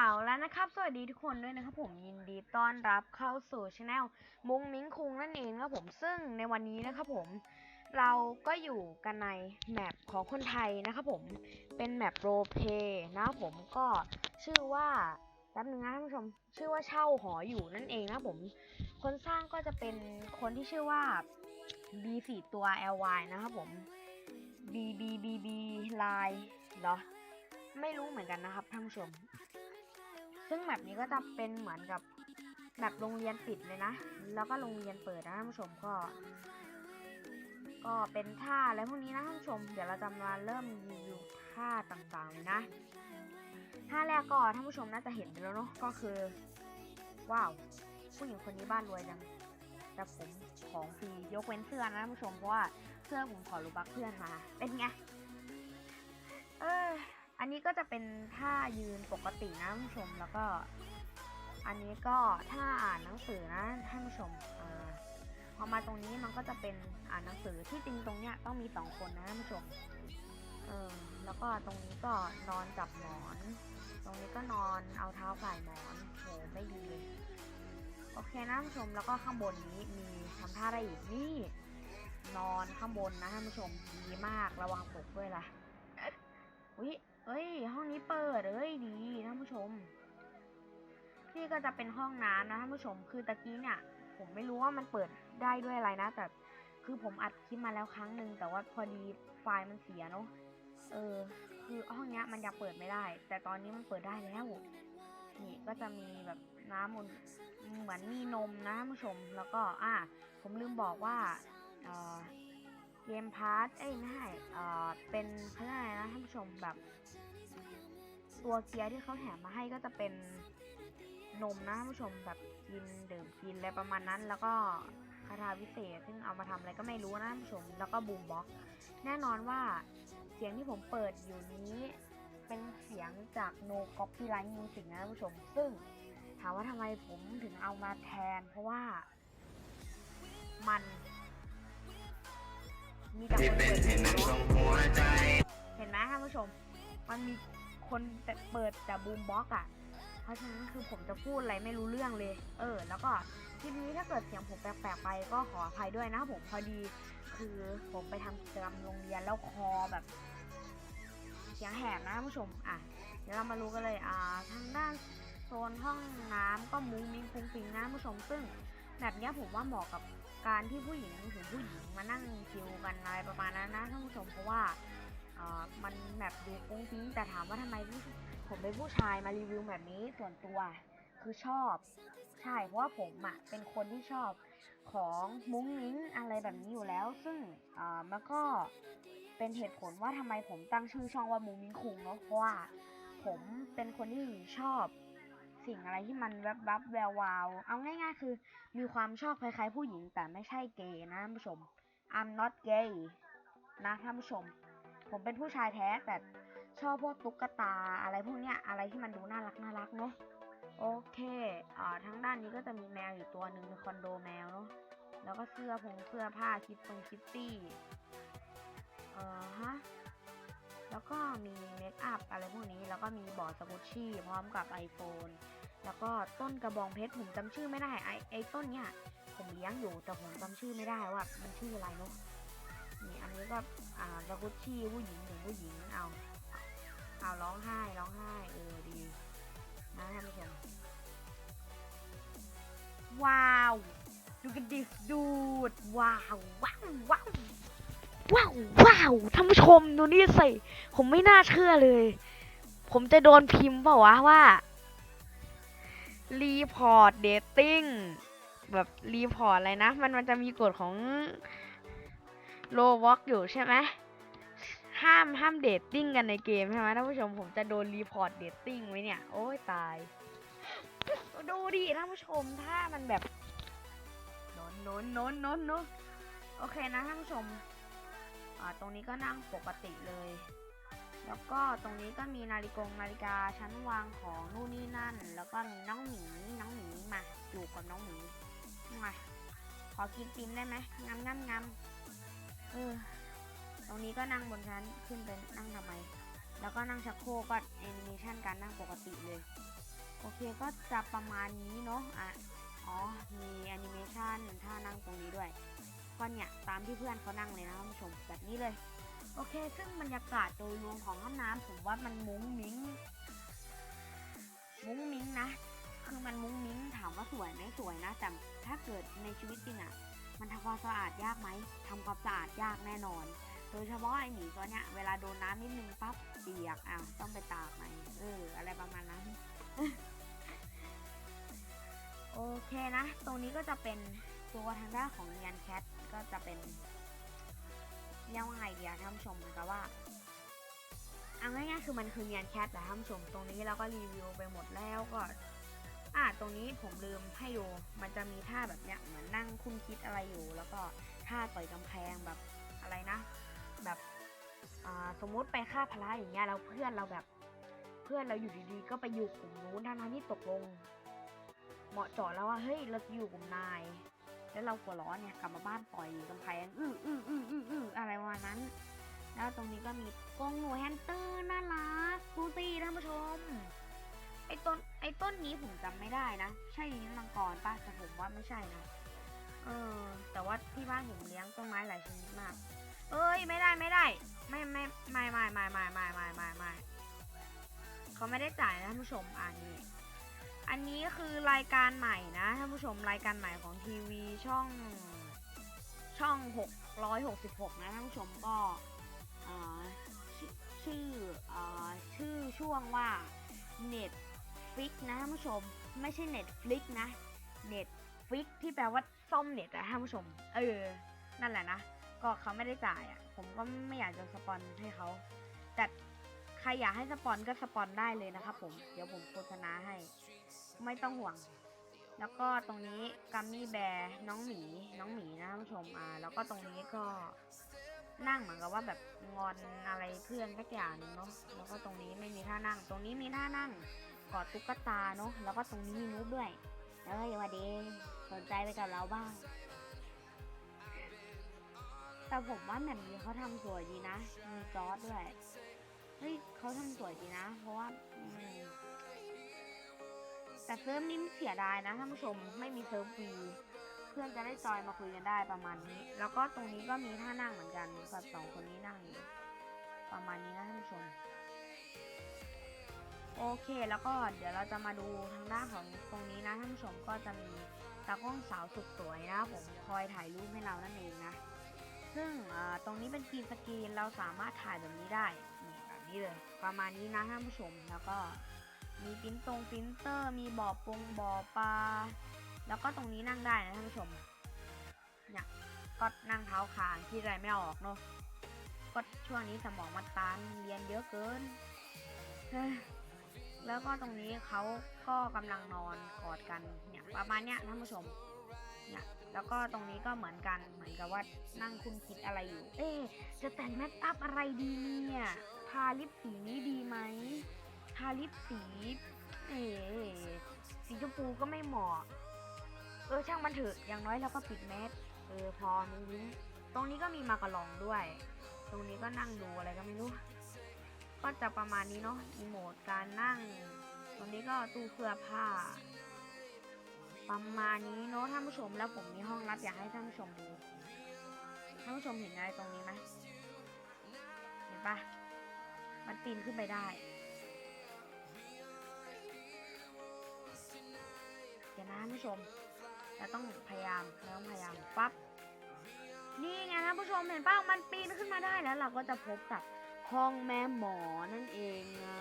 เอาแล้วนะครับ สวัสดีทุกคนด้วยนะครับผมยินดีต้อนรับเข้าสู่ช anel มุ้งมิ้งคุงนั่นเองครับผมซึ่งในวันนี้นะครับผมเราก็อยู่กันในแมปของคนไทยนะครับผมเป็นแมปโรเพนะครับผมก็ชื่อว่าแป๊บนึงนะท่านผู้ชมชื่อว่าเช่าหออยู่นั่นเองนะครับผม คนสร้างก็จะเป็นคนที่ชื่อว่า B 4 ตัว ly นะครับผม B B B B ลายเหรอไม่รู้เหมือนกันนะครับท่านผู้ชม ซึ่งแมปนี้ก็จะเป็นเหมือนกับแมปโรงเรียนปิดเลยนะ แล้วก็โรงเรียนเปิดนะท่านผู้ชมก็ ก็เป็นท่าอะไรพวกนี้นะท่านผู้ชม เดี๋ยวเราจะมาเริ่มรีวิวท่าต่างๆเลยนะ ท่าแรกก็ท่านผู้ชมน่าจะเห็นไปแล้วเนาะ ก็คือ ว้าว ผู้หญิงคนนี้บ้านรวยจัง แต่ผมของฟรียกเว้นเสื้อนะท่านผู้ชม เพราะว่าเสื้อผมขอรูบักเพื่อนมา เป็นไง เออ อันนี้ก็จะเป็นท่ายืนปกตินะท่านผู้ชมแล้วก็ อันนี้ก็ถ้าอ่านหนังสือนะท่านผู้ชมอพอมาตรงนี้มันก็จะเป็นอ่านหนังสือที่จริงตรงเนี้ยต้องมีสองคนนะท่านผู้ชมเออแล้วก็ตรงนี้ก็นอนจับหมอน ตรงนี้ก็นอนเอาเท้าฝ่ายหมอนโหไม่ดีเลยโอเคนะท่านผู้ชมแล้วก็ข้างบนนี้มีทำท่าอะไรอีกนี่นอนข้างบนนะท่านผู้ชมดีมากระวังตกด้วยล่ะอุ้ย เอ้ย ห้องนี้เปิดเอ้ยดีท่านผู้ชม นี่ก็จะเป็นห้องน้ำนะท่านผู้ชม คือตะกี้เนี่ย ผมไม่รู้ว่ามันเปิดได้ด้วยอะไรนะ แต่คือผมอัดคลิปมาแล้วครั้งหนึ่งแต่ว่าพอดีไฟล์มันเสียเนาะ เออ คือห้องเนี้ยมันยังเปิดไม่ได้ แต่ตอนนี้มันเปิดได้แล้ว นี่ก็จะมีแบบน้ำมนเหมือนมีนมนะท่านผู้ชม แล้วก็อะผมลืมบอกว่าเออเกมพาร์ทเอ้ยไม่ใช่เอ่อเป็นเขาเรียกอะไรนะท่านผู้ชมแบบ ตัวเกียร์ที่เขาแถมมาให้ก็จะเป็นนมนะท่านผู้ชมแบบกินดื่มกินอะไรประมาณนั้น แล้วก็คาถาวิเศษซึ่งเอามาทำอะไรก็ไม่รู้นะท่านผู้ชม แล้วก็บูมบ็อกซ์แน่นอนว่าเสียงที่ผมเปิดอยู่นี้เป็นเสียงจาก no copyright music นะท่านผู้ชม ซึ่งถามว่าทำไมผมถึงเอามาแทน เพราะว่ามันมีแต่คนเปิดเพลงเนอะเห็นไหมท่านผู้ชม มันมี คนแต่เปิดแต่บูมบ็อกอะเพราะฉะนั้นคือผมจะพูดอะไรไม่รู้เรื่องเลย เออ แล้วก็คลิปนี้ถ้าเกิดเสียงผมแปลกๆไปก็ขออภัยด้วยนะผมพอดี คือผมไปทำกิจกรรมโรงเรียนแล้วคอแบบเสียงแหบนะผู้ชม อะ เดี๋ยวเรามารู้กันเลย อ่า ทางด้านโซนห้องน้ำก็มุ้งมิ้งฟุ้งฟิงนะผู้ชม ซึ่งแบบนี้ผมว่าเหมาะกับการที่ผู้หญิงถึงผู้หญิงมานั่งชิลกันอะไรประมาณนั้นนะท่านผู้ชมเพราะว่า มันแบบดูฟุ้งฟิ้งแต่ถามว่าทำไมผมเป็นผู้ชายมารีวิวแบบนี้ส่วนตัวคือชอบ ใช่เพราะว่าผมอะเป็นคนที่ชอบของมุ้งมิ้งอะไรแบบนี้อยู่แล้ว ซึ่งอ่ามันก็เป็นเหตุผลว่าทำไมผมตั้งชื่อช่องว่ามูมิงคุงเนาะเพราะว่าผมเป็นคนที่ชอบสิ่งอะไรที่มันแวบวับแวววาวเอาง่าย ๆ คือมีความชอบคล้ายๆผู้หญิงแต่ไม่ใช่เกย์นะท่านผู้ชม I'm not gay นะท่านผู้ชม ผมเป็นผู้ชายแท้แต่ชอบพวกตุ๊กตาอะไรพวกเนี้ยอะไรที่มันดูน่ารักน่ารักเนาะโอเคอ่าทั้งด้านนี้ก็จะมีแมวอยู่ตัวหนึ่งคอนโดแมวเนาะแล้วก็เสื้อผงเสื้อผ้าคิดตงคิตตี้เออฮะแล้วก็มีเมคอัพอะไรพวกนี้ แล้วก็มีบอร์ดสกุชชี่พร้อมกับ iPhone แล้วก็ต้นกระบองเพชรผมจำชื่อไม่ได้ไอไอต้นเนี้ยผมเลี้ยงอยู่แต่ผมจำชื่อไม่ได้ว่ามันชื่ออะไรเนาะ นี่อันนี้ก็อ่าสกุชชี่ผู้หญิงถึงผู้หญิงเอาเอาร้องไห้ร้องไห้เออดีนะท่านผู้ชมว้าวดูกันดิดูดว้าวว้าวว้าวว้าวว้าวท่านผู้ชมดูนี่สิผมไม่น่าเชื่อเลย ผมจะโดนพิมพ์เปล่าวะว่ารีพอร์ตเดตติ้งแบบรีพอร์ตอะไรนะ มันมันจะมีกฎของ โลวอกอยู่ใช่ไหมห้ามห้ามเดทติ้งกันในเกมใช่ไหมท่านผู้ชมผมจะโดนรีพอร์ตเดตติ้งไว้เนี่ย โอ้ยตาย ดูดิท่านผู้ชมถ้ามันแบบโนนโนนโนนโนนโนโอเคนะท่านผู้ชมอ่าตรงนี้ก็นั่งปกติเลย แล้วก็ตรงนี้ก็มีนาฬิกงนาฬิกาชั้นวางของนู่นนี่นั่น แล้วก็มีน้องหมีน้องหมีมาอยู่กับน้องหมีมาขอกินติมได้ไหมงำงำงำเออ ตรงนี้ก็นั่งบนชั้นขึ้นไปนั่งทำไม แล้วก็นั่งชักโครกก็แอนิเมชันการนั่งปกติเลย โอเคก็จะประมาณนี้เนาะอะอ๋อ มีแอนิเมชันท่านั่งตรงนี้ด้วยก็เนี่ยตามที่เพื่อนเขานั่งเลยนะท่านผู้ชมแบบนี้เลย โอเค ซึ่งบรรยากาศโดยรวมของห้องน้ำผมว่ามันมุ้งมิ้ง มุ้งมิ้งนะ คือมันมุ้งมิ้งถามว่าสวยไหมสวยนะ แต่ถ้าเกิดในชีวิตจริงอะ่ะ มันทำความสะอาดยากไหมทำความสะอาดยากแน่นอน โดยเฉพาะไอหมีตัวเนี้ยเวลาโดนน้ำนิดนึงปั๊บเปียกอะต้องไปตากใหม่เอออะไรประมาณนั้น โอเคนะ ตรงนี้ก็จะเป็นตัวทางด้านของเนียนแคทก็จะเป็นเรียกว่าไงเดียท่านผู้ชมเหมือนกับว่าเอาง่ายๆคือมันคือเนียนแคทแต่ท่านผู้ชมตรงนี้เราก็รีวิวไปหมดแล้วก็ อ่าตรงนี้ผมลืมให้ดู มันจะมีท่าแบบเนี้ยเหมือนนั่งคุ้นคิดอะไรอยู่ แล้วก็ท่าต่อยกำแพงแบบอะไรนะ แบบอ่าสมมุติไปฆ่าพระอย่างเงี้ยแล้วเพื่อนเราแบบเพื่อนเราอยู่ดีๆ ก็ไปอยู่กลุ่มนู้นทั้งๆที่ตกลง เหมาะเจาะแล้วว่าเฮ้ยเราจะอยู่กลุ่มนาย แล้วเราหัวร้อนเนี่ยกลับมาบ้านต่อยกำแพงอื้ออื้ออื้ออื้ออื้ออะไรประมาณนั้น แล้วตรงนี้ก็มีกรงหนูแฮมสเตอร์น่ารักดูสิท่านผู้ชมไอ้ต้น ไอ้ต้นนี้ผมจำไม่ได้นะ ใช่ลิ้นมังกรป่ะแต่ผมว่าไม่ใช่นะเออ แต่ว่าที่บ้านผมเลี้ยงต้นไม้หลายชนิดมาก เอ้ยไม่ได้ไม่ได้ ไม่ไม่ไม่ไม่ไม่ไม่ไม่ไม่ไม่ไม่เขาไม่ได้จ่ายนะท่านผู้ชมอันนี้ อันนี้คือรายการใหม่นะท่านผู้ชมรายการใหม่ของทีวีช่องช่อง 666 นะท่านผู้ชมก็อ่าชื่อชื่อชื่อช่วงว่าเน็ต ฟิกนะท่านผู้ชม ไม่ใช่เน็ตฟลิกนะเน็ตฟิกที่แปลว่าซ่อมเน็ตอะท่านผู้ชม เออ นั่นแหละนะ ก็เขาไม่ได้จ่ายอะผมก็ไม่อยากจะสปอนให้เขา แต่ใครอยากให้สปอนก็สปอนได้เลยนะครับผม เดี๋ยวผมโฆษณาให้ ไม่ต้องห่วง แล้วก็ตรงนี้กัมมี่แบร์น้องหมี น้องหมีนะท่านผู้ชม อ่า แล้วก็ตรงนี้ก็นั่งเหมือนกับว่าแบบงอนอะไรเพื่อนสักอย่างนึงเนาะ แล้วก็ตรงนี้ไม่มีท่านั่ง ตรงนี้มีท่านั่ง กอดตุ๊กตาเนาะแล้วก็ตรงนี้มีนุ๊กด้วยเอ้ยวันดีสนใจไปกับเราบ้าง แต่ผมว่าแบบนี้เขาทำสวยดีนะ มีจอร์ดด้วย เฮ้ยเขาทำสวยดีนะ เพราะว่าแต่เซิร์ฟนี้เสียดายนะท่านผู้ชมไม่มีเซิร์ฟฟรีเพื่อนจะได้จอยมาคุยกันได้ประมาณนี้ แล้วก็ตรงนี้ก็มีท่านั่งเหมือนกันกับสองคนนี้นั่งอยู่ประมาณนี้นะท่านผู้ชม โอเค แล้วก็เดี๋ยวเราจะมาดูทางด้านของตรงนี้นะท่านผู้ชมก็จะมีตากล้องสาวสุดสวยนะผมคอยถ่ายรูปให้เรานั่นเองนะ ซึ่งตรงนี้เป็นกรีนสกรีนเราสามารถถ่ายแบบนี้ได้นี่แบบนี้เลย ประมาณนี้นะท่านผู้ชมแล้วก็มีปิ้นตรงปิ้นเตอร์ มีบ่อปงบ่อปลาแล้วก็ตรงนี้นั่งได้นะท่านผู้ชมเนี่ยก็นั่งเท้าคางที่ไรไม่ออกเนาะก็ช่วงนี้สมองมันตันเรียนเยอะเกิน แล้วก็ตรงนี้เขาก็กำลังนอนกอดกันเนี่ยประมาณเนี้ยท่านผู้ชมเนี่ยแล้วก็ตรงนี้ก็เหมือนกันเหมือนกับว่านั่งคุณคิดอะไรอยู่ เอ๊จะแต่งแมคอัพอะไรดีเนี่ยทาลิปสีนี้ดีไหมทาลิปสี เอ๊สีชมพูก็ไม่เหมาะ เออช่างมันเถอะอย่างน้อยเราก็ปิดแมสเออพอนุ้งยิ้มตรงนี้ก็มีมากระลองด้วย ตรงนี้ก็นั่งดูอะไรก็ไม่รู้ ก็จะประมาณนี้เนาะอีโมดการนั่ง ตรงนี้ก็ตู้เสื้อผ้า ประมาณนี้เนาะท่านผู้ชมแล้วผมมีห้องลับอยากให้ท่านผู้ชมดูท่านผู้ชมเห็นอะไรตรงนี้ไหมเห็นปะมันปีนขึ้นไปได้เดี๋ยวนะท่านผู้ชมเราต้องพยายามเราต้องพยายามปั๊บนี่ไงท่านผู้ชมเห็นป่ะมันปีนขึ้นมาได้แล้วเราก็จะพบกับ ห้องแม่หมอนั่นเองนะ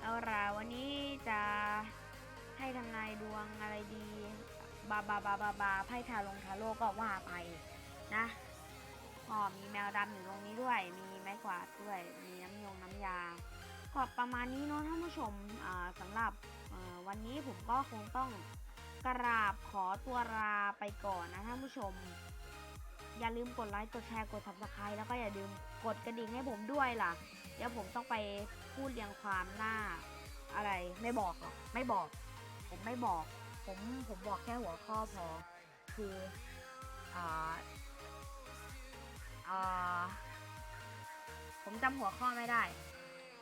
เอาล่ะวันนี้จะให้ทำนายดวงอะไรดีบาบาบาบาบาไพ่ทาลงทาโร่ก็ว่าไปนะอ๋อมีแมวดำอยู่ตรงนี้ด้วย มีไม้กวาดด้วย มีน้ำยงน้ำยาก็ประมาณนี้เนาะท่านผู้ชมอ่าสำหรับวันนี้ผมก็คงต้องกราบขอตัวลาไปก่อนนะท่านผู้ชม อย่าลืมกดไลค์กดแชร์กด subscribe แล้วก็อย่าลืมกดกระดิ่งให้ผมด้วยล่ะ เดี๋ยวผมต้องไปพูดเรียงความหน้าอะไรไม่บอกหรอกไม่บอก ผมไม่บอก ผมผมบอกแค่หัวข้อพอคืออ่าอ่าผมจำหัวข้อไม่ได้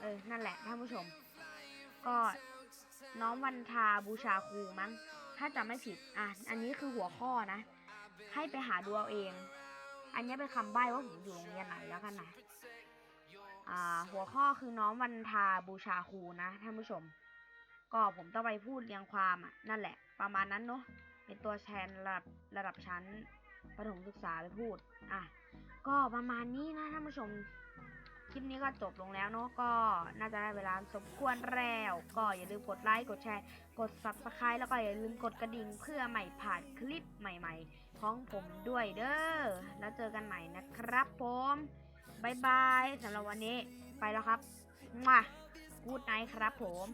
เออ นั่นแหละท่านผู้ชม ก็น้องวันทาบูชาครูมั้ง ถ้าจำไม่ผิด อะ อันนี้คือหัวข้อนะ ให้ไปหาดูเอาเอง อันนี้เป็นคำใบ้ว่าผมอยู่โรงเรียนไหนแล้วกันนะอ่า หัวข้อคือน้องวันทาบูชาครูนะท่านผู้ชม ก็ผมต้องไปพูดเรียงความอะ นั่นแหละ ประมาณนั้นเนาะเป็นตัวแทนระดับระดับชั้นประถมศึกษาไปพูด อะ ก็ประมาณนี้นะท่านผู้ชม ลิปนี้ก็จบลงแล้วเนาะก็น่าจะได้เวลาสมควรแล้ว ก็อย่าลืมกดไลค์กดแชร์ กด subscribe แล้วก็อย่าลืมกดกระดิ่งเพื่อไม่พลาดคลิปใหม่ๆ ของผมด้วยเด้อแล้วเจอกันใหม่นะครับผมบายบายสำหรับวันนี้ไปแล้วครับมากูดไนท์ครับผม